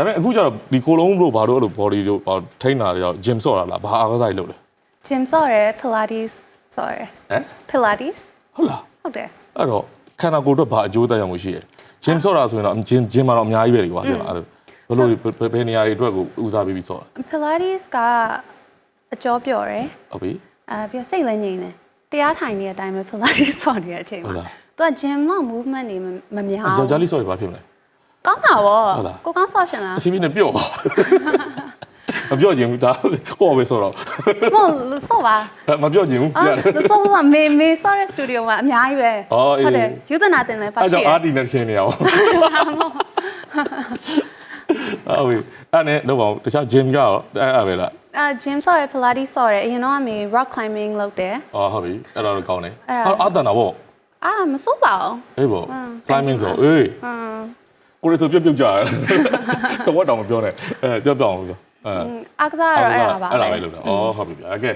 ဒါပေမဲ့အခုကျတော့ဒီကိုလုံးတို့ဘာလို့အဲ့လို body တို့ဘာထိန်းတာတွေရော gym ဆော့တာလားဘာအားကစားကြီးလုပ်လဲ gym ဆော့ရယ် pilates ဆော့ရယ်ဟမ် pilates ဟုတ်လားဟုတ်တယ်အဲ့တော့ခန္ဓာကိုယ်အတွက်ဘာအကျိုးသက်ရောက်မှုရှိရဲ gym ဆော့တာဆိုရင်တော့ gym gym မှာတော့အများကြီးပဲလေကွာပြောတာအဲ့လိုဘယ်လိုဘယ်ဘယ်နေရာတွေအတွက်ကိုဦးစားပေးပြီးဆော့တာ pilates ကအကျော်ပြော့တယ်ဟုတ်ပြီအဲပြီးတော့စိတ်လည်းငြိမ်တယ်တရားထိုင်နေတဲ့အတိုင်းပဲ pilates ဆော့နေတဲ့အချိန်ဟုတ်မှာလားသူက gym တော့ movement တွေမမများယောက်ျားဘူးလေးဆော့ရဘာဖြစ်မလဲ ကောင်းတာဗောဟုတ်လားကိုကောင်းဆော့ရှင်လားအဖြည်းဖြည်းနဲ့ပြော့ပါမပြော့ချင်ဘူးဒါဟောပဲဆော့တော့မဟုတ်ဆော့ပါမပြော့ချင်ဘူးအာပြတယ်ဆော့ဆော့မေမေဆော့ရယ်စတူဒီယိုမှာအများကြီးပဲအော်အေးဟုတ်တယ်ယူသနာတင်လည်းပါအဲ့ရှိကြောင့်ရအာတီနဲ့ခင်းနေအောင်ဟုတ်ပြီအဲ့နဲ့တော့ပါဦးတခြား gym ကရောအဲ့အဲ့ပဲလားအာ gym ဆော့ရယ် pilates ဆော့ရယ်အရင်တော့အမေ rock climbing လုပ်တယ်အော်ဟုတ်ပြီအဲ့တော့ကောင်းတယ်အဲ့ဒါအာအတန်တာဗောအာမစိုးပါဘူးအေးဗောဟမ် climbing ဆိုအေးဟမ် ကိုရီဆိုပြုတ်ပြုတ်ကြတယ်တော့တော့မပြောနဲ့အဲပြောပြအောင်ဆိုအဲအားကစားရတော့အဲ့ဒါပါအဲ့ဒါပဲပဲလို့တော့အော်ဟုတ်ပြီဗျာကဲ